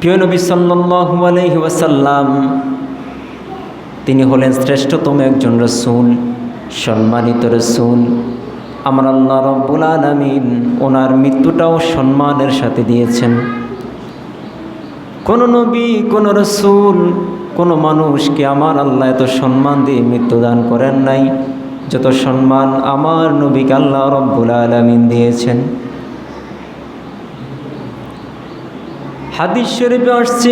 প্রিয় নবী আলাইহি ওয়াসাল্লাম, তিনি হলেন শ্রেষ্ঠতম একজন রসুল, সম্মানিত রসুল। আমার আল্লাহ রব্বুল আলমিন ওনার মৃত্যুটাও সম্মানের সাথে দিয়েছেন। কোনো নবী, কোনো রসুল, কোনো মানুষকে আমার আল্লাহ এত সম্মান দিয়ে মৃত্যুদান করেন নাই, যত সম্মান আমার নবীকে আল্লাহ রব্বুল আলমিন দিয়েছেন। হাদিস শরীফে আসছি,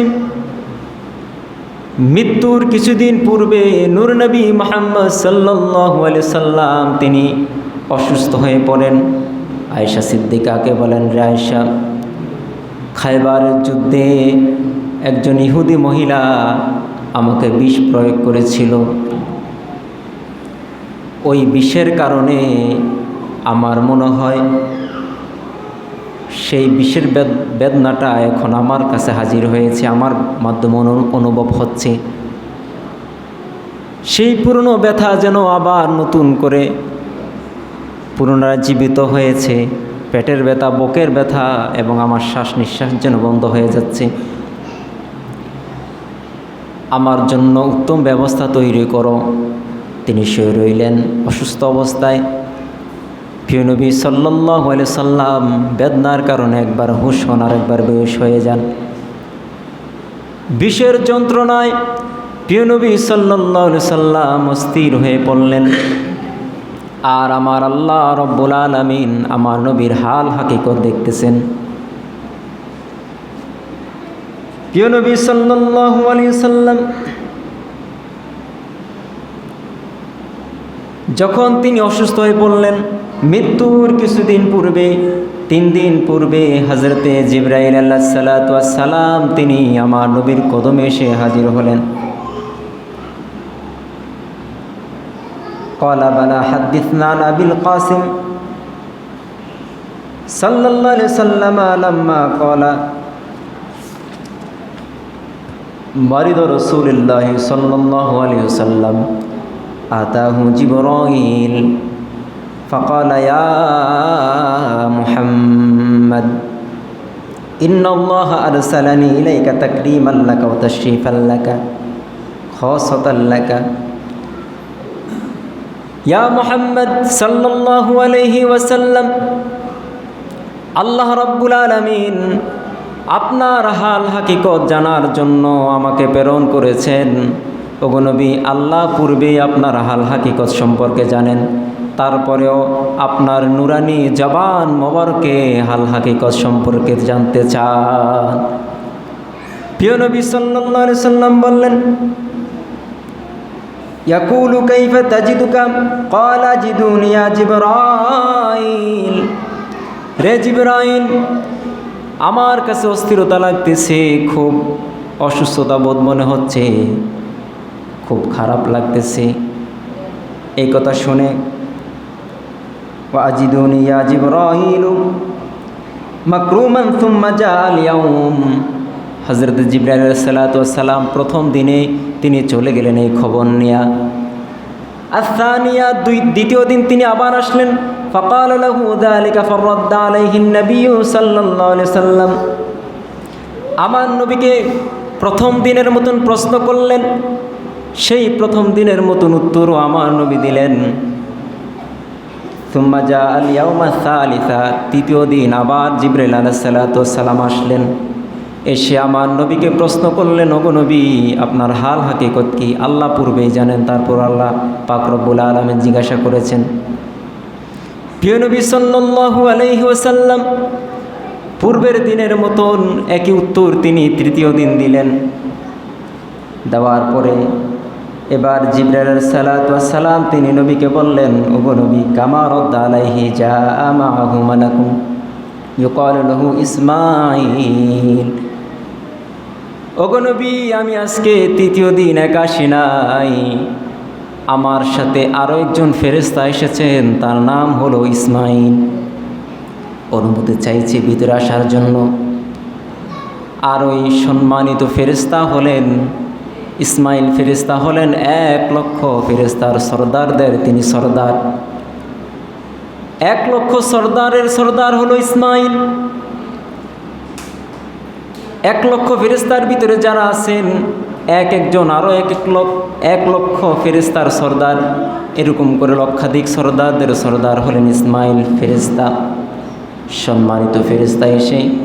মৃত্যুর কিছুদিন পূর্বে নবী মোহাম্মদ সাল্লাহ সাল্লাম তিনি অসুস্থ হয়ে পড়েন। আয়সা সিদ্দিকাকে বলেন, রে আয়সা খাইবারের যুদ্ধে একজন ইহুদি মহিলা আমাকে বিষ প্রয়োগ করেছিল। ওই বিষের কারণে আমার মনে হয় সেই বিষের বেদ, বেদনাটা এখন আমার কাছে হাজির হয়েছে, আমার মাধ্যমে অনু- অনুভব হচ্ছে। সেই পুরনো ব্যথা যেন আবার নতুন করে পুনরায় জীবিত হয়েছে। পেটের ব্যথা, বুকের ব্যথা এবং আমার শ্বাস নিঃশ্বাস যেন বন্ধ হয়ে যাচ্ছে। আমার জন্য উত্তম ব্যবস্থা তৈরি করো। তিনি শুয়ে রইলেন অসুস্থ অবস্থায়। প্রিয়নবী সাল্লাহ সাল্লাম বেদনার কারণে একবার হুশ হন আর একবার বেশ হয়ে যান। বিষের যন্ত্রণায় প্রিয়নবী সাল্লাহ সাল্লাম অস্থির হয়ে পড়লেন। আর আমার আল্লাহ রব্বুল আলমিন আমার নবীর হাল হাকিকত দেখতেছেন। প্রিয় নবী সাল্লাল্লাহু আলাইহি সাল্লাম যখন তিনি অসুস্থ হয়ে পড়লেন, মৃত্যুর কিছুদিন পূর্বে, তিন দিন পূর্বে হজরতে জিব্রাইল আল্লাহ সালাম তিনি আমার নবীর কদমে এসে হাজির হলেন। আবিল কাসিম। কলা মারিদ রসুল্লাহ সাল্লাম رسول الله صلى الله عليه وسلم أتاه جبرائيل فقال يا محمد إن الله أرسلني إليك تكريما لك وتشريفا لك خاصة لك ইয়া মোহাম্মদ সাল্লাল্লাহু আলাইহি ওয়াসাল্লাম আল্লাহ রাব্বুল আলামিন আপনার হাল হাকিকত জানার জন্য আমাকে প্রেরণ করেছেন ওগনবী আল্লাহ পূর্বেই আপনার হাল হাকিকত সম্পর্কে জানেন। তারপরেও আপনার নুরানি জবান মোবারকে হাল হাকিকত সম্পর্কে জানতে চান। প্রিয় নবী সাল্লি সাল্লাম বললেন, ইয়াকুলু আমার কাছে অস্থিরতা লাগতেছে, খুব অসুস্থতা বোধ মনে হচ্ছে। খুব খারাপ লাগতেছে। এই কথা শুনে হজরত জিব্রাইল প্রথম দিনে তিনি চলে গেলেন এই খবর নিয়া। আসানিয়া দুই, দ্বিতীয় দিন তিনি আবার আসলেন। নবী সাল্লাম। আমার নবীকে প্রথম দিনের মতন প্রশ্ন করলেন সেই প্রথম দিনের মতন উত্তরও আমার নবী দিলেন। তৃতীয় দিন আবার জিব্রাইল সালাম আসলেন। এসে আমার নবীকে প্রশ্ন করলেন, ওগো নবী, আপনার হাল হাকিকত কি? আল্লাহ পূর্বেই জানেন, তারপর আল্লাহ পাক রব্বুল আলমেন জিজ্ঞাসা করেছেন। প্রিয় নবী সাল্লাল্লাহু আলাইহি ওয়াসাল্লাম, পূর্বের দিনের মতন একই উত্তর তিনি তৃতীয় দিন দিলেন। দেওয়ার পরে এবার জিব্রাইল সালাম তিনি নবীকে বললেন, ওগো নবী কামারদ আলাইহি যা আমাহু মালাকুম? লাহু ইসমাইল ওগনবী আমি আজকে তৃতীয় দিন একাশি নাই। আমার সাথে আরও একজন ফেরেস্তা এসেছেন, তার নাম হলো ইসমাইল অনুমতি চাইছে ভিতরে আসার জন্য। আর ওই সম্মানিত ফেরেস্তা হলেন ইসমাইল ফেরেস্তা হলেন এক লক্ষ ফেরেস্তার সর্দারদের, তিনি সর্দার। এক লক্ষ সর্দারের সর্দার হলো ইসমাইল। এক লক্ষ ফেরেস্তার ভিতরে যারা আছেন, এক একজন আরও এক এক লক্ষ এক লক্ষ ফেরেস্তার সর্দার। এরকম করে লক্ষাধিক সর্দারদের সর্দার হলেন ইসমাইল ফেরেস্তা সম্মানিত ফেরেস্তা এসে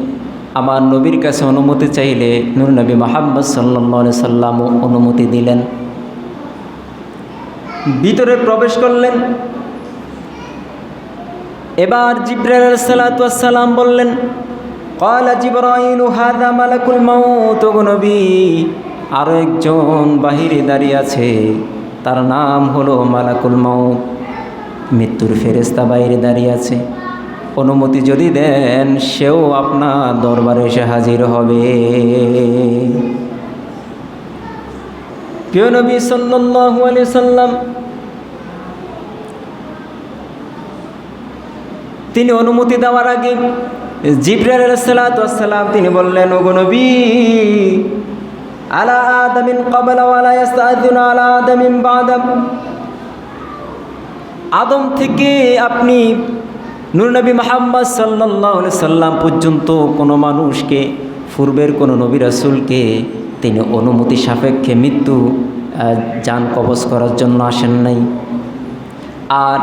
আমার নবীর কাছে অনুমতি চাইলে নূর নবী মাহাম্মদ সাল্লা সাল্লামও অনুমতি দিলেন। ভিতরে প্রবেশ করলেন। এবার জিব্রাইল সালাতাম বললেন হাদা মালাকুল একজন বাহিরে দাঁড়িয়ে আছে, তার নাম হলো মালাকুল মাউত। মৃত্যুর ফেরেস্তা বাইরে দাঁড়িয়ে আছে। অনুমতি যদি দেন, সেও আপনার দরবারে এসে হাজির হবে। প্রিয় নবী সাল্লাল্লাহু আলাইহি সাল্লাম, তিনি অনুমতি দেওয়ার আগে জিব্রাইল সালাম, তিনি বললেন, ওগো নবী, আলা আদামিন ক্বাবলা ওয়ালা আলা আদামিন বাদা। আদম থেকে আপনি নবী মোহাম্মদ সাল্লাহ সাল্লাম পর্যন্ত কোনো মানুষকে, পূর্বের কোনো নবী রাসুলকে তিনি অনুমতি সাপেক্ষে মৃত্যু যান কবজ করার জন্য আসেন নাই। আর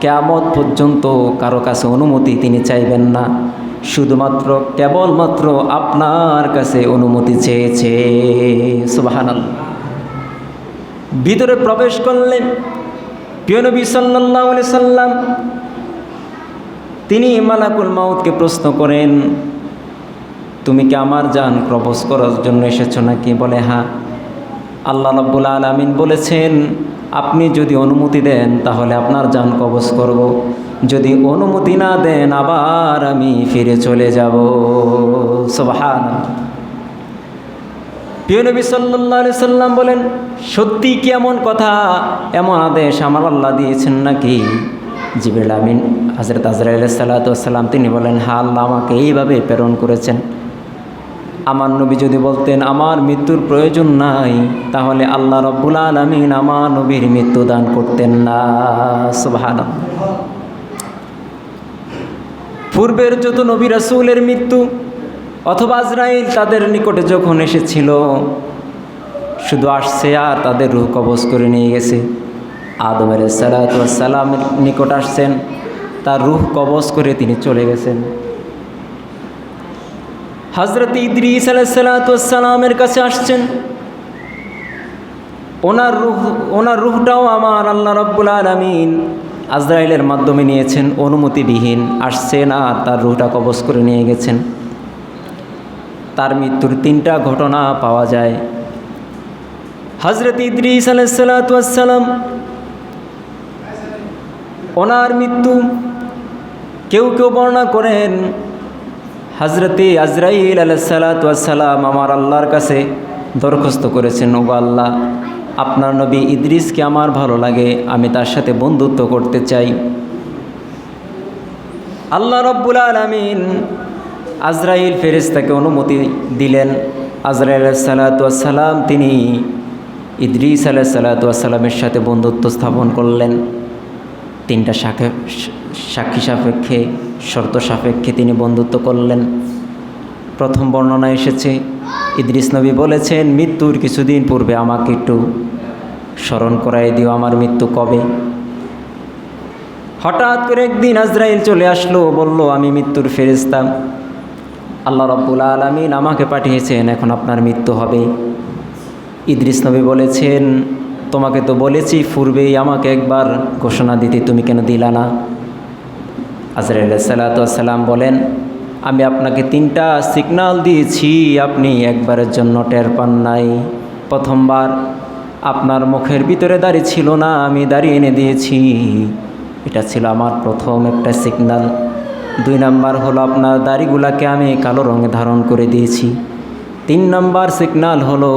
কেয়ামত পর্যন্ত কারও কাছে অনুমতি তিনি চাইবেন না। শুধুমাত্র, কেবলমাত্র আপনার কাছে অনুমতি চেয়েছে। সুবাহান ভিতরে প্রবেশ করলেন। প্রিয়নবী সাল্লাহ সাল্লাম তিনি মালাকুল মাউতকে প্রশ্ন করেন, তুমি কি আমার যান প্রবোজ করার জন্য এসেছ নাকি? বলে হ্যাঁ। আল্লাহ রব্বুল আলমিন বলেছেন, আপনি যদি অনুমতি দেন, তাহলে আপনার যান কবজ করব। যদি অনুমতি না দেন, আবার আমি ফিরে চলে যাব। সোবাহান প্রিয় নবী সাল্লাহ সাল্লাম বলেন, সত্যি কি এমন কথা? এমন আদেশ আমার আল্লাহ দিয়েছেন নাকি? জিবরুল আমিন হজরত আজরাইল সাল্লাতাম তিনি বলেন হা আল্লাহ আমাকে এইভাবে প্রেরণ করেছেন। আমার নবী যদি বলতেন, আমার মৃত্যুর প্রয়োজন নাই, তাহলে আল্লাহ রব্বুল আলমিন আমার নবীর মৃত্যু দান করতেন না। সুবহান পূর্বের যত নবী রাসূলের মৃত্যু, অথবা আজরাইল তাদের নিকটে যখন এসেছিল, শুধু আসছে আর তাদের রুহ কবজ করে নিয়ে গেছে। আদম সালামের নিকট আসছেন, তার রুহ কবজ করে তিনি চলে গেছেন। হজরত ইদ্রিস আলাইসালামের কাছে আসছেন। ওনার রুহ, ওনার রুহটাও আমার আল্লাহ রব্বুল আলমিন আজরাইলের মাধ্যমে নিয়েছেন, অনুমতিবিহীন। আসছেন আর তার রুহটা কবজ করে নিয়ে গেছেন। তার মৃত্যুর তিনটা ঘটনা পাওয়া যায়। হজরত ইদ্রিস আলাইসালাম ওনার মৃত্যু। কেউ কেউ বর্ণনা করেন হজরতে আজরাইল আলাইসালাম আমার আল্লাহর কাছে দরখাস্ত করেছেন ও আল্লাহ, আপনার নবী ইদ্রিসকে আমার ভালো লাগে, আমি তার সাথে বন্ধুত্ব করতে চাই। আল্লাহ রব্বুল আলমিন আজরাইল ফেরেস্তাকে অনুমতি দিলেন। আজরাইল সালাতাম তিনি ইদ্রিস আলাহ সালাতামের সাথে বন্ধুত্ব স্থাপন করলেন। তিনটা সাক্ষে সাক্ষী সাপেক্ষে, শর্ত সাপেক্ষে তিনি বন্ধুত্ব করলেন। প্রথম বর্ণনা এসেছে, ইদ্রিস নবী বলেছেন, মৃত্যুর কিছুদিন পূর্বে আমাকে একটু স্মরণ করাই দিও আমার মৃত্যু কবে? হঠাৎ করে একদিন আজরাইল চলে আসলো, বলল, আমি মৃত্যুর ফেরেস্তাম আল্লাহ রব্বুল আলমিন আমাকে পাঠিয়েছেন, এখন আপনার মৃত্যু হবে। ইদ্রিস নবী বলেছেন তোমাকে তো বলেছি, পূর্বেই আমাকে একবার ঘোষণা দিতে, তুমি কেন দিলা না? আজরাইল সালাতাম বলেন, আমি আপনাকে তিনটা সিগনাল দিয়েছি, আপনি একবারের জন্য টের পান নাই। প্রথমবার, আপনার মুখের ভিতরে দাঁড়িয়ে ছিল না, আমি দাঁড়িয়ে এনে দিয়েছি। এটা ছিল আমার প্রথম একটা সিগনাল দুই নাম্বার হলো আপনার দাড়িগুলাকে আমি কালো রঙে ধারণ করে দিয়েছি। তিন নাম্বার সিগনাল হলো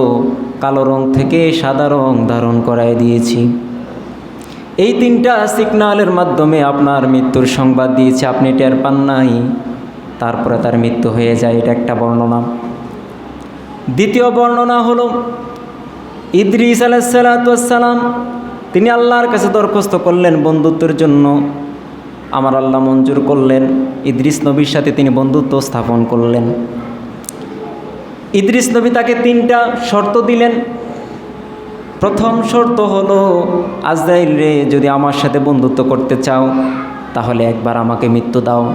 কালো রং থেকে সাদা রং ধারণ করায় দিয়েছি। এই তিনটা সিগনালের মাধ্যমে আপনার মৃত্যুর সংবাদ দিয়েছে, আপনি টের পান নাই। তারপরে তার মৃত্যু হয়ে যায়, এটা একটা বর্ণনা। দ্বিতীয় বর্ণনা হলো, ইদ্রিস আলাইসালাম তিনি আল্লাহর কাছে দরখাস্ত করলেন বন্ধুত্বের জন্য। আমার আল্লাহ মঞ্জুর করলেন, ইদ্রিস নবীর সাথে তিনি বন্ধুত্ব স্থাপন করলেন। ইদ্রিস নবী তাকে তিনটা শর্ত দিলেন। প্রথম শর্ত হলো, আজরাইল রে, যদি আমার সাথে বন্ধুত্ব করতে চাও, তাহলে একবার আমাকে মৃত্যু দাও।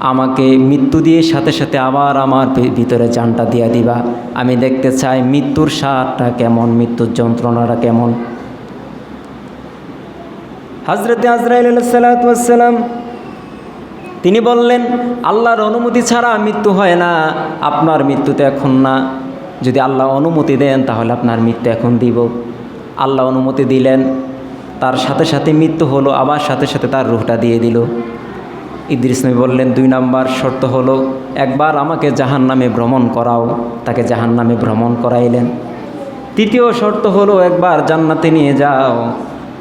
আমাকে মৃত্যু দিয়ে সাথে সাথে আবার আমার ভিতরে জানটা দিয়া দিবা। আমি দেখতে চাই মৃত্যুর স্বাদটা কেমন, মৃত্যুর যন্ত্রণাটা কেমন। হজরতে আজরাইল সালাতাম তিনি বললেন, আল্লাহর অনুমতি ছাড়া মৃত্যু হয় না, আপনার মৃত্যুতে এখন না। যদি আল্লাহ অনুমতি দেন, তাহলে আপনার মৃত্যু এখন দিব। আল্লাহ অনুমতি দিলেন, তার সাথে সাথে মৃত্যু হলো, আবার সাথে সাথে তার রুহটা দিয়ে দিল। ইদ্রিস নবী বললেন, দুই নাম্বার শর্ত হলো, একবার আমাকে জাহান নামে ভ্রমণ করাও। তাকে জাহান নামে ভ্রমণ করাইলেন। তৃতীয় শর্ত হলো, একবার জান্নাতে নিয়ে যাও।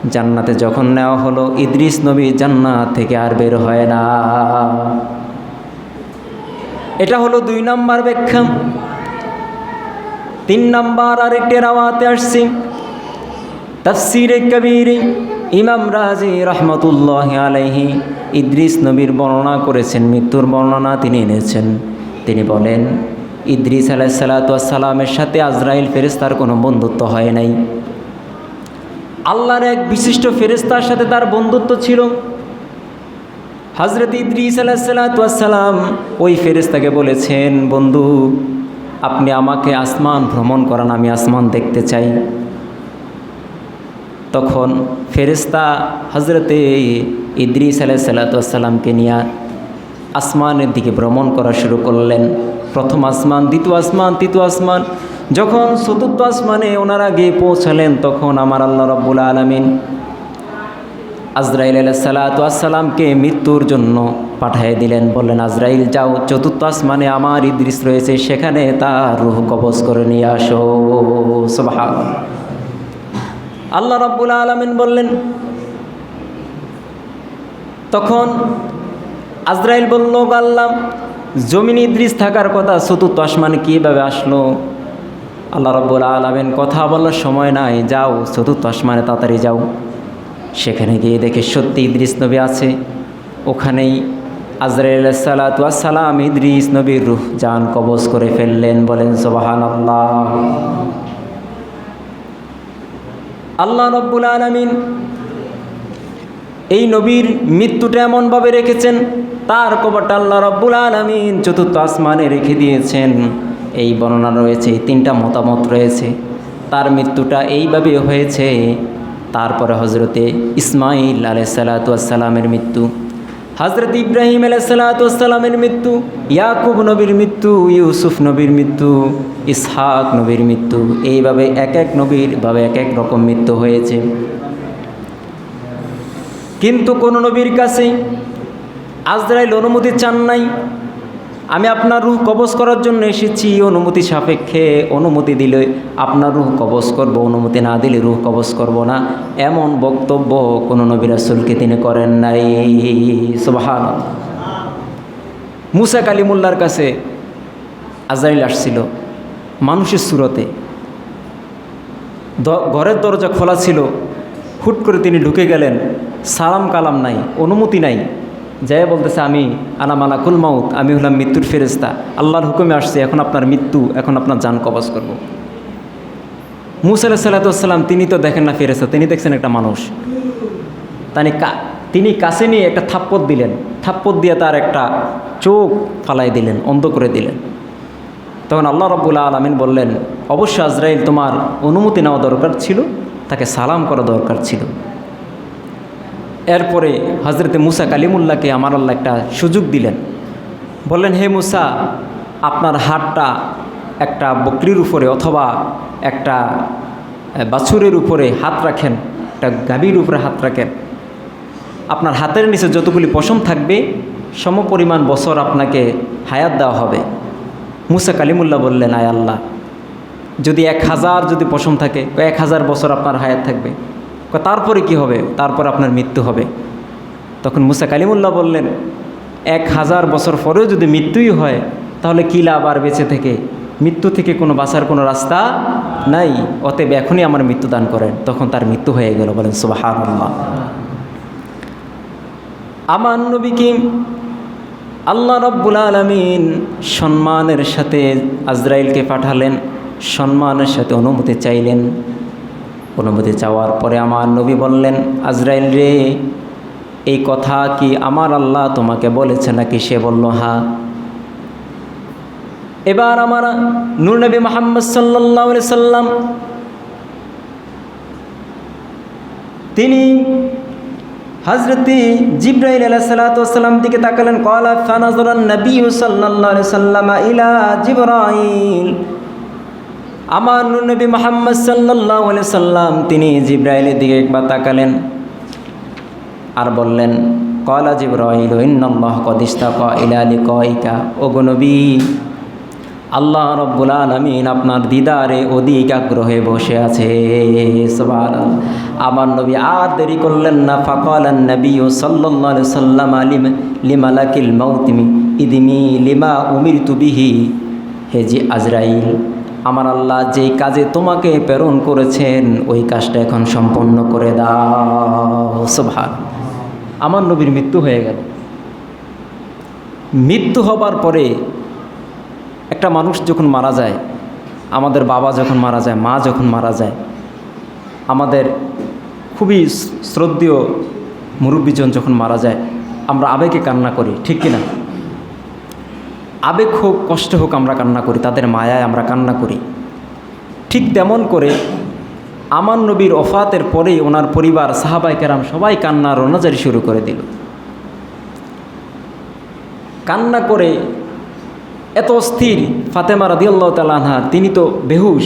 জান্নাতে যখন নেওয়া হলো, ইদ্রিস নবী জান্নাত থেকে আর বের হয় না। এটা হলো দুই নম্বর ব্যাখ্যা। তিন নাম্বার আরেকটি রাওয়াতে আসছি। তাফসিরে কবির ইমাম রাজি রহমতুল্লাহ আলাইহি ইদ্রিস নবীর বর্ণনা করেছেন, মৃত্যুর বর্ণনা তিনি এনেছেন। তিনি বলেন, ইদ্রিস আলাইসালাতামের সাথে আজরাইল ফেরেস্তার কোনো বন্ধুত্ব হয় নাই। আল্লাহর এক বিশিষ্ট ফেরেস্তার সাথে তার বন্ধুত্ব ছিল। হজরত ইদ্রিস আলাইসালাতাম ওই ফেরেস্তাকে বলেছেন, বন্ধু, আপনি আমাকে আসমান ভ্রমণ করান, আমি আসমান দেখতে চাই। তখন ফেরেস্তা হজরতে ইদ্রিস আলাইসাল্লাতামকে নিয়ে আসমানের দিকে ভ্রমণ করা শুরু করলেন। প্রথম আসমান, দ্বিতীয় আসমান, তৃতীয় আসমান যখন চতুর্থ আসমানে ওনারা গিয়ে পৌঁছালেন, তখন আমার আল্লাহ রব্বুল আলমিন আজরাইল আলাইসাল্লাতামকে মৃত্যুর জন্য পাঠিয়ে দিলেন। বললেন, আজরাইল, যাও, চতুর্থ আসমানে আমার ইদ্রিস রয়েছে, সেখানে তার রুহ কবজ করে নিয়ে আসো। সবাহ আল্লাহ রাব্বুল আলমিন বললেন, তখন আজরাইল বলল আল্লাহ জমিন ইদ্রিস থাকার কথা চতুর্থ আসমানে কীভাবে আসলো? আল্লাহ রব্বুল আলমিন কথা বলার সময় নাই, যাও, চতুর্থ আসমানে তাড়াতাড়ি যাও। সেখানে গিয়ে দেখে সত্যি ইদ্রিস নবী আছে। ওখানেই আজরাইল সালাতাম ইদ্রিস নবীর রুহ জান কবজ করে ফেললেন, বলেন সোবাহান আল্লাহ আল্লাহ রব্বুল আলমিন এই নবীর মৃত্যুটা এমনভাবে রেখেছেন, তার কবরটা আল্লাহ রব্বুল আলমিন চতুর্থ আসমানে রেখে দিয়েছেন। এই বর্ণনা রয়েছে তিনটা মতামত রয়েছে। তার মৃত্যুটা এইভাবে হয়েছে, তারপরে হজরতে ইসমাইল আলাইসালাতামের মৃত্যু হজরত ইব্রাহিম আলাইসালাতামের মৃত্যু, ইয়াকুব নবীর মৃত্যু, ইউসুফ নবীর মৃত্যু, ইসহাক নবীর মৃত্যু, এইভাবে এক এক নবীর ভাবে এক এক রকম মৃত্যু হয়েছে। কিন্তু কোন নবীর কাছে আজরাইল অনুমতি চান নাই আমি আপনার রুহ কবজ করার জন্য এসেছি। অনুমতি সাপেক্ষে অনুমতি দিলে আপনার রুহ কবজ করব, অনুমতি না দিলে রুহ কবজ করব না। এমন বক্তব্য কোনো নবী রাসুলকে তিনি করেন নাই। সুবাহান মুসা কালিমুল্লার কাছে আজাইল আসছিল মানুষের সুরতে। ঘরের দরজা খোলা ছিল। হুট করে তিনি ঢুকে গেলেন। সালাম কালাম নাই, অনুমতি নাই। যাই বলতেছে, আমি, আনা মালাকুল মাউত, আমি হলাম মৃত্যুর ফেরেস্তা আল্লাহর হুকুমে আসছে, এখন আপনার মৃত্যু, এখন আপনার যান কবজ করব। মুসা সাল্লাতাম তিনি তো দেখেন না ফেরেস্তা তিনি দেখছেন একটা মানুষ। তানি কা, তিনি কাছে নিয়ে একটা থাপ্পড় দিলেন। থাপ্পড় দিয়ে তার একটা চোখ ফালাই দিলেন, অন্ধ করে দিলেন। তখন আল্লাহ রব্বুল্লা আলমিন বললেন অবশ্য আজরাইল তোমার অনুমতি নেওয়া দরকার ছিল, তাকে সালাম করা দরকার ছিল। এরপরে হজরতে মুসা কালিমুল্লাহকে আমার আল্লাহ একটা সুযোগ দিলেন। বললেন, হে মুসা, আপনার হাতটা একটা বকরির উপরে অথবা একটা বাছুরের উপরে হাত রাখেন, একটা গাভীর উপরে হাত রাখেন। আপনার হাতের নিচে যতগুলি পশম থাকবে, সমপরিমাণ বছর আপনাকে হায়াত দেওয়া হবে। মুসা কালিমুল্লাহ বললেন, আয় আল্লাহ, যদি এক হাজার যদি পশম থাকে, এক হাজার বছর আপনার হায়াত থাকবে। তারপরে কি হবে? তারপর আপনার মৃত্যু হবে। তখন মুসা কালিমুল্লাহ বললেন, এক হাজার বছর পরেও যদি মৃত্যুই হয়, তাহলে কী লাভ আর বেঁচে থেকে? মৃত্যু থেকে কোনো বাঁচার কোনো রাস্তা নাই। অতএব এখনই আমার মৃত্যু দান করেন। তখন তার মৃত্যু হয়ে গেল। বলেন সুবাহ আমার নবী কি আল্লাহ রব্বুল আলমিন সম্মানের সাথে আজরাইলকে পাঠালেন, সম্মানের সাথে অনুমতি চাইলেন। অনুমতি চাওয়ার পরে আমার নবী বললেন, আজরাইল রে, এই কথা কি আমার আল্লাহ তোমাকে বলেছে নাকি? সে বলল হা এবার আমার নূর নবী মোহাম্মদ সাল্লাহ সাল্লাম, তিনি হজরতি জিব্রাইল আলাহ সালাতাম দিকে তাকালেন কলা ফানাজরান নবী সাল্লাহ সাল্লাম ইলা জিব্রাইল। আমার নবী মোহাম্মদ সাল্লাহ সাল্লাম, তিনি জিব্রাইলের দিকে একবার তাকালেন আর বললেন, কলা জিব্রাইল, ইন্নাল্লাহ কদিস্তা ক ইলালি কইকা ও নবী, আল্লাহ রব্বুল আলমিন আপনার দিদারে অধিক আগ্রহে বসে আছে। আমার নবী আর দেরি করলেন না। ফকল নবী ও সাল্লাহ সাল্লাম আলিম, লিমালাকিল মৌতিমি ইদিমি লিমা উমির তুবিহি হেজি আজরাইল আমার আল্লাহ যেই কাজে তোমাকে প্রেরণ করেছেন, ওই কাজটা এখন সম্পন্ন করে দাও। সভার আমার নবীর মৃত্যু হয়ে গেল। মৃত্যু হবার পরে একটা মানুষ যখন মারা যায়, আমাদের বাবা যখন মারা যায়, মা যখন মারা যায়, আমাদের খুবই শ্রদ্ধেয় মুরব্বীজন যখন মারা যায়, আমরা আবেগে কান্না করি, ঠিক কিনা? আবেগ হোক, কষ্ট হোক আমরা কান্না করি, তাদের মায়ায় আমরা কান্না করি। ঠিক তেমন করে আমার নবীর অফাতের পরেই ওনার পরিবার সাহাবাই কেরাম সবাই কান্নার রোনাজারি শুরু করে দিল। কান্না করে এত অস্থির, ফাতেমা রাদিয়াল্লাহ তালানহা তিনি তো বেহুশ,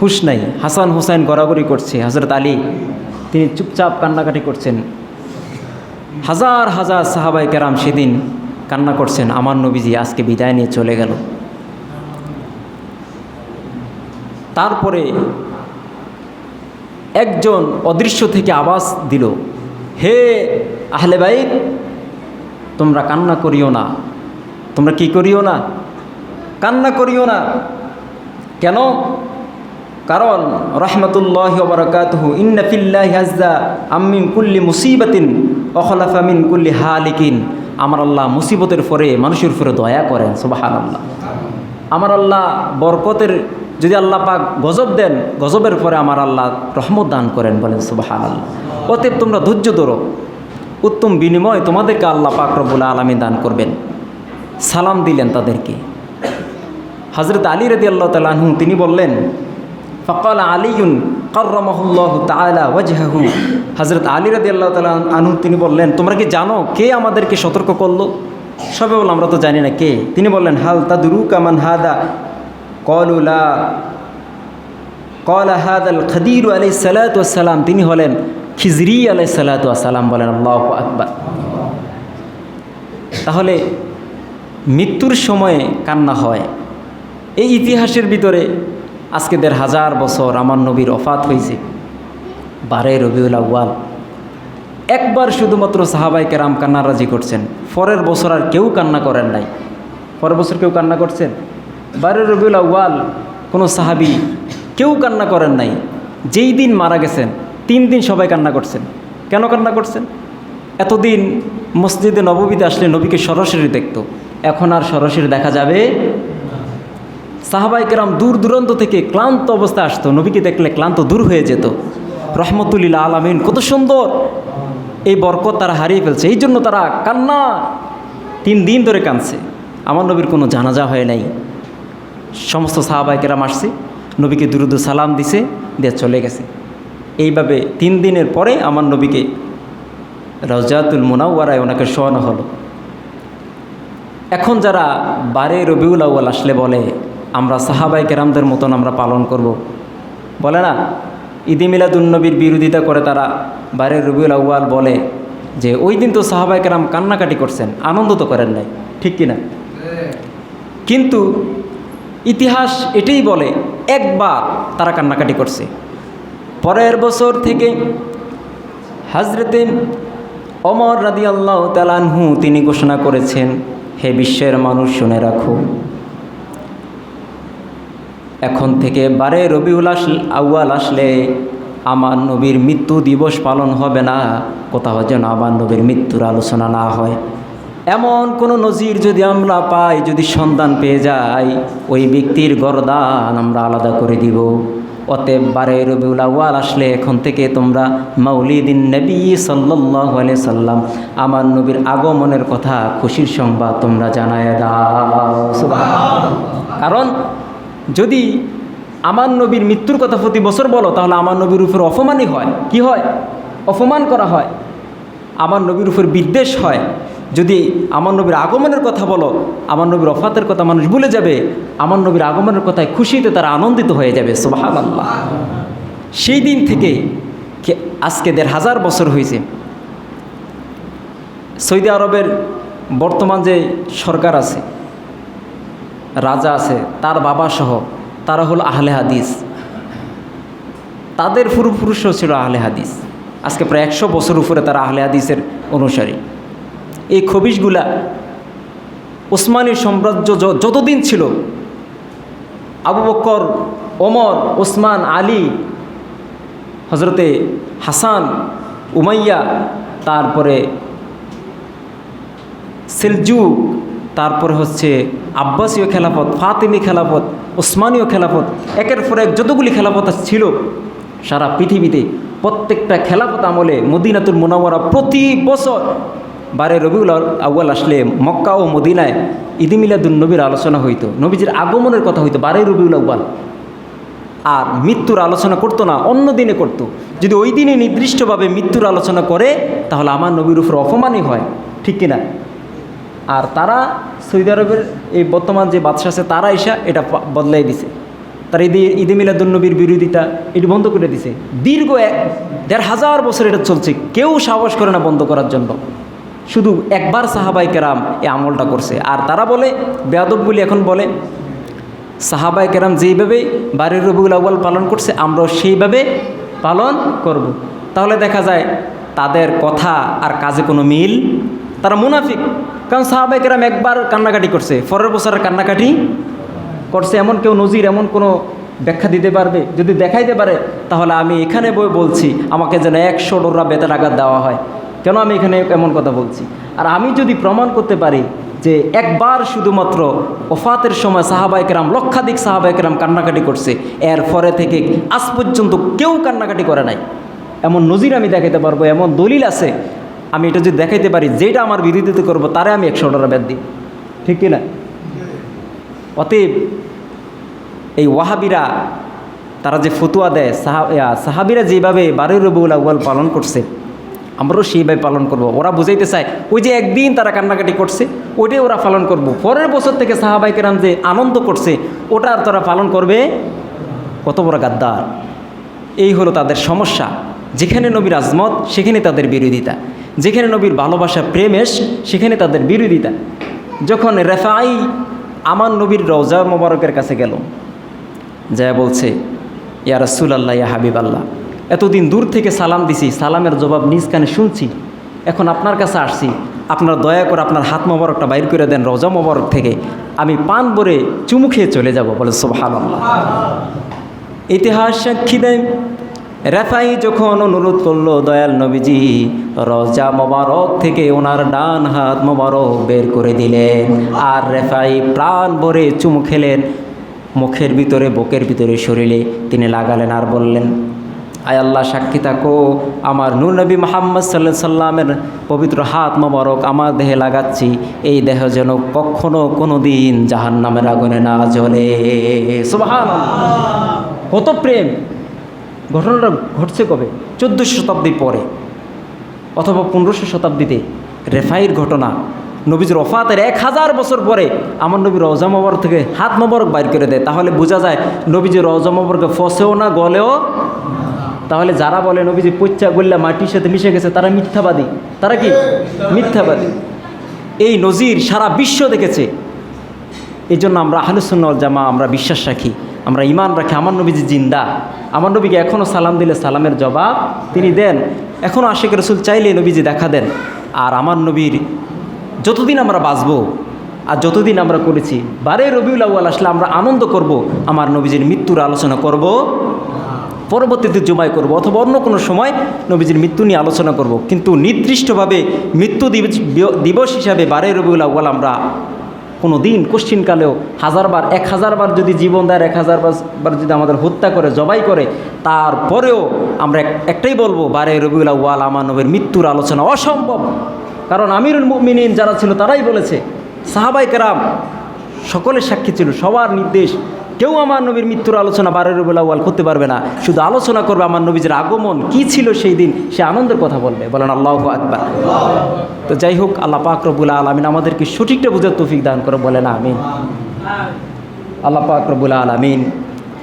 হুশ নাই। হাসান হুসাইন গড়াগড়ি করছে হজরত আলী, তিনি চুপচাপ কান্নাকাটি করছেন। হাজার হাজার সাহাবাই কেরাম সেদিন কান্না করছেন, আমার নবীজি আজকে বিদায় নিয়ে চলে গেল। তারপরে একজন অদৃশ্য থেকে আওয়াজ দিল, হে আহলে বাইত, তোমরা কান্না করিও না। তোমরা কি করিও না? কান্না করিও না। কেন? কারণ রহমতুল্লাহ বরকাতহু ইন্নফিল্লাহ হাজদা আমিন কুল্লি মুসিবাতিন অখলাফা মিন কুল্লি হালিকিন। আমার আল্লাহ মুসিবতের পরে মানুষের উপরে দয়া করেন সুবাহান আল্লাহ আমার আল্লাহ বরকতের, যদি আল্লাহ পাক গজব দেন, গজবের পরে আমার আল্লাহ রহমত দান করেন বলেন সুবাহান আল্লাহ অতএব তোমরা ধৈর্য ধরো। উত্তম বিনিময় তোমাদেরকে আল্লাহ পাক রব্বুল আলমী দান করবেন। সালাম দিলেন তাদেরকে। হজরত আলী রদি আল্লাহ তালাহু তিনি বললেন, ফকাল আলিউন কর্রমহুল্লাহ তালা ওয়াজহাহু। হজরত আলী রদি আল্লাহ তালা আনহু, তিনি বললেন, তোমরা কি জানো কে আমাদেরকে সতর্ক করল? সবে বললাম আমরা তো জানি না কে। তিনি বললেন, হাল তাদুরু কামান হাদা? কলুলা কল হাদ আল খদির আলাই সালাতাম তিনি হলেন খিজরি আলাই সালাতাম বলেন, আল্লাহ আকবর। তাহলে মৃত্যুর সময়ে কান্না হয়। এই ইতিহাসের ভিতরে আজকে দেড় হাজার বছর আমার নবীর অফাত হয়েছে বারে রবিউল আউ্য়াল। একবার শুধুমাত্র সাহাবাই কেরাম কান্না রাজি করছেন। পরের বছর আর কেউ কান্না করেন নাই। পরের বছর কেউ কান্না করছেন? বারে রবিউল আউ্য়াল, কোনো সাহাবি কেউ কান্না করেন নাই। যেই দিন মারা গেছেন, তিন দিন সবাই কান্না করছেন। কেন কান্না করছেন? এতদিন মসজিদে নববীতে আসলে নবীকে সরাসরি দেখত। এখন আর সরাসরি দেখা যাবে সাহাবাই কেরাম দূর দূরান্ত থেকে ক্লান্ত অবস্থায় আসতো। নবীকে দেখলে ক্লান্ত দূর হয়ে যেত। রহমতুল্লাহ আলমিন, কত সুন্দর এই বরকত তারা হারিয়ে ফেলছে। এই জন্য তারা কান্না তিন দিন ধরে কাঁদছে। আমার নবীর কোনো জানাজা হয় নাই। সমস্ত সাহাবাইকেরাম আসছে। নবীকে দুরুদ সালাম দিছে, দিয়ে চলে গেছে। এইভাবে তিন দিনের পরে আমার নবীকে রজাতুল মোনাওয়ারায় ওনাকে শোয়ানো হলো। এখন যারা বারে রবিউল আউ্য়াল আসলে বলে আমরা সাহাবাই কেরামদের মতন আমরা পালন করব। বলে না, ঈদি মিলাদুন্নবীর বিরোধিতা করে তারা বারে রবিউল আউ্য়াল বলে যে, ওই দিন তো সাহাবাই কেরাম কান্নাকাটি করছেন, আনন্দ তো করেন নাই, ঠিক কিনা কিন্তু ইতিহাস এটাই বলে, একবার তারা কান্নাকাটি করছে পরের বছর থেকে হাজরতে অমর রাদি আল্লাহ তালানহু তিনি ঘোষণা করেছেন, হে বিশ্বের মানুষ শুনে রাখো এখন থেকে বারে রবিউল আস আউয়াল আসলে আমার নবীর মৃত্যু দিবস পালন হবে না। কোথাও যেন আমার নবীর মৃত্যুর আলোচনা না হয়। এমন কোনো নজির যদি আমরা পাই, যদি সন্ধান পেয়ে যাই, ওই ব্যক্তির গরদান আমরা আলাদা করে দিব। অতএব বারে রবিউল আউয়াল আসলে এখন থেকে তোমরা মৌলিদিন নবী সাল্লাহ সাল্লাম, আমার নবীর আগমনের কথা খুশির সংবাদ তোমরা জানায় দাও। কারণ যদি আমার নবীর মৃত্যুর কথা প্রতি বছর বলো, তাহলে আমার নবীর উপর অপমানই হয়। কি হয়? অপমান করা হয়। আমার নবীর উপর বিদ্বেষ হয়। যদি আমার নবীর আগমনের কথা বলো, আমার নবীর অফাতের কথা মানুষ ভুলে যাবে, আমার নবীর আগমনের কথায় খুশিতে তারা আনন্দিত হয়ে যাবে সোহান আল্লাহ সেই দিন থেকে আজকে দেড় হাজার বছর হয়েছে। সৌদি আরবের বর্তমান যে সরকার আছে রাজা আছে, তার বাবা সহ, তারা হলো আহলে হাদিস। তাদের পূর্বপুরুষও ছিল আহলে হাদিস। আজকে প্রায় একশো বছর উপরে তারা আহলে হাদিসের অনুসারী। এই খবিশগুলা ওসমানী সাম্রাজ্য যতদিন ছিল, আবু বক্কর, ওমর, ওসমান, আলী হজরতে হাসান, উমাইয়া, তারপরে সেলজুক তারপরে হচ্ছে আব্বাসীয় খেলাফত, ফাতিমি খেলাফত, ওসমানীয় খেলাফত, একের পর এক যতগুলি খেলাফত ছিল সারা পৃথিবীতে, প্রত্যেকটা খেলাফত আমলে মদিনাতুল মোনামরা প্রতি বছর বারে রবিউল আউ্য়াল আসলে মক্কা ও মদিনায় ঈদ মিলাদুল নবীর আলোচনা হইতো। নবীজির আগমনের কথা হইতো বারে রবিউল আউ্য়াল। আর মৃত্যুর আলোচনা করতো না, অন্য দিনে করতো। যদি ওই দিনে নির্দিষ্টভাবে মৃত্যুর আলোচনা করে, তাহলে আমার নবীর উপর অপমানই হয়, ঠিক কিনা? আর তারা সৌদি আরবের এই বর্তমান যে বাদশা আছে, তারা এসা এটা বদলাই দিছে। তারা ঈদে ঈদে মিলাদুলনবীর বিরোধিতা এটি বন্ধ করে দিছে। দীর্ঘ এক দেড় হাজার বছর এটা চলছে, কেউ সাহস করে না বন্ধ করার জন্য। শুধু একবার সাহাবাই কেরাম এই আমলটা করছে। আর তারা বলে বেয়াদব বলি এখন বলে, সাহাবাই কেরাম যেইভাবে বাড়ির রবিউল আউ্বাল পালন করছে, আমরাও সেইভাবে পালন করব। তাহলে দেখা যায়, তাদের কথা আর কাজে কোনো মিল, তারা মুনাফিক। কারণ সাহাবাই কেরাম একবার কান্নাকাটি করছে, পরের বছর কান্নাকাটি করছে। এমন কেউ নজির, এমন কোনো ব্যাখ্যা দিতে পারবে? যদি দেখাইতে পারে, তাহলে আমি এখানে বই বলছি, আমাকে যেন একশো ডোরা বেতন আঘাত দেওয়া হয়। কেন আমি এখানে এমন কথা বলছি? আর আমি যদি প্রমাণ করতে পারি যে একবার শুধুমাত্র ওফাতের সময় সাহাবাইকেরাম লক্ষাধিক সাহাবাইকেরাম কান্নাকাটি করছে, এর পরে থেকে আজ পর্যন্ত কেউ কান্নাকাটি করে নাই। এমন নজির আমি দেখাতে পারব, এমন দলিল আছে আমি এটা যদি দেখাইতে পারি যেটা আমার বিরোধিতা করব, তারে আমি একশো ডলার ব্যাদ দিই। ঠিক কিনা? অতএব এই ওয়াহাবিরা, তারা যে ফতুয়া দেয়, সাহা সাহাবিরা যেভাবে বারোই রবিউল আউ্বাল পালন করছে, আমরাও সেইভাবে পালন করব। ওরা বুঝাইতে চায়, ওই যে একদিন তারা কান্নাকাটি করছে, ওইটাই ওরা পালন করব। পরের বছর থেকে সাহাবাইকেরাম যে আনন্দ করছে, ওটা আর তারা পালন করবে? কত বড় গাদ্দার। এই হলো তাদের সমস্যা। যেখানে নবীর আজমত, সেখানে তাদের বিরোধিতা। যেখানে নবীর ভালোবাসা প্রেমেশ সেখানে তাদের বিরোধিতা। যখন রেফাই আমার নবীর রওজা মোবারকের কাছে গেল যা বলছে, ইয়া রসুল আল্লাহ ইয়া হাবিব আল্লাহ এতদিন দূর থেকে সালাম দিছি, সালামের জবাব নিজ কানে শুনছি, এখন আপনার কাছে আসছি, আপনার দয়া করে আপনার হাত মোবারকটা বাইর করে দেন রওজা মোবারক থেকে, আমি পান ভরে চুমু খেয়ে চলে যাব। বলে সোহান আল্লাহ ইতিহাস সাক্ষী দেয় রেফাই যখন অনুরোধ করল, দয়াল নবীজি রজা মোবারক থেকে ওনার ডান হাত মোবারক বের করে দিলেন। আর রেফাই প্রাণ ভরে চুমু খেলেন, মুখের ভিতরে, বুকের ভিতরে শরীরে। তিনি লাগালেন আর বললেন, আয় আল্লাহ, সাক্ষী থাকো। আমার নূর নবী মোহাম্মদ সাল্লাহ সাল্লামের পবিত্র হাত মোবারক আমার দেহে লাগাচ্ছি। এই দেহ যেন কখনো কোনো দিন জাহান নামের আগুনে না জ্বলে। কত প্রেম! ঘটনাটা ঘটছে কবে? চোদ্দোশো শতাব্দীর পরে অথবা পনেরোশো শতাব্দীতে রেফাইয়ের ঘটনা। নবীজির ওফাতের এক হাজার বছর পরে আমার নবী রওজা মোবারক থেকে হাত মোবারক বাইর করে দেয়। তাহলে বোঝা যায় নবীজির রওজা মোবারকে ফসেও না গলেও? তাহলে যারা বলে নবীজি পচ্চা গল্লা মাটির সাথে মিশে গেছে, তারা মিথ্যাবাদী। তারা কি? মিথ্যাবাদী। এই নজির সারা বিশ্ব দেখেছে। এই জন্য আমরা আহলুসুন্নল জামা আমরা বিশ্বাস রাখি। আমরা ইমান রাখি, আমার নবীজি জিন্দা। আমার নবীকে এখনও সালাম দিলে সালামের জবাব তিনি দেন। এখনও আশেখ রসুল চাইলে নবীজি দেখা দেন। আর আমার নবীর যতদিন আমরা বাঁচবো আর যতদিন আমরা করেছি, বারে রবিউল আউ্য়াল আসলে আমরা আনন্দ করব, আমার নবীজির মৃত্যুর আলোচনা করব, পরবর্তীতে জুমায় করব, অথবা অন্য কোনো সময় নবীজির মৃত্যু নিয়ে আলোচনা করব। কিন্তু নির্দিষ্টভাবে মৃত্যু দিবস হিসাবে বারে রবিউল আউ্বাল আমরা কোনো দিন কোশ্চিনকালেও হাজারবার এক হাজারবার যদি জীবন দেয় এক হাজারবার বার যদি আমাদের হত্যা করে, জবাই করে, তারপরেও আমরা এক- একটাই বলব, বারে রবিউল্লা ওয়াল আমানবের মৃত্যুর আলোচনা অসম্ভব। কারণ আমিরুল মুমিনিন যারা ছিল, তারাই বলেছে সাহাবাই কেরাম সকলের সাক্ষী ছিল, সবার নির্দেশ কেউ আমার নবীর মৃত্যুর আলোচনা বারের আউ্বাল করতে পারবে না। শুধু আলোচনা করবে আমার নবীজের আগমন। কি ছিল সেই দিন? সে আনন্দের কথা বলবে। বলেন, আল্লাহ আকবার। তো যাই হোক, আল্লাহ পাক রব্বুল আলমিন আমাদেরকে সঠিকটা বুঝার তৌফিক দান করে বলেন, আমিন। আল্লাহ পাক রব্বুল আলমিন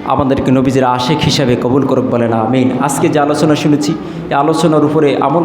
আমাদেরকে নবীজের আশেখ হিসাবে কবুল করুক, বলেন, আমিন। আজকে যে আলোচনা শুনেছি, এই আলোচনার উপরে আমল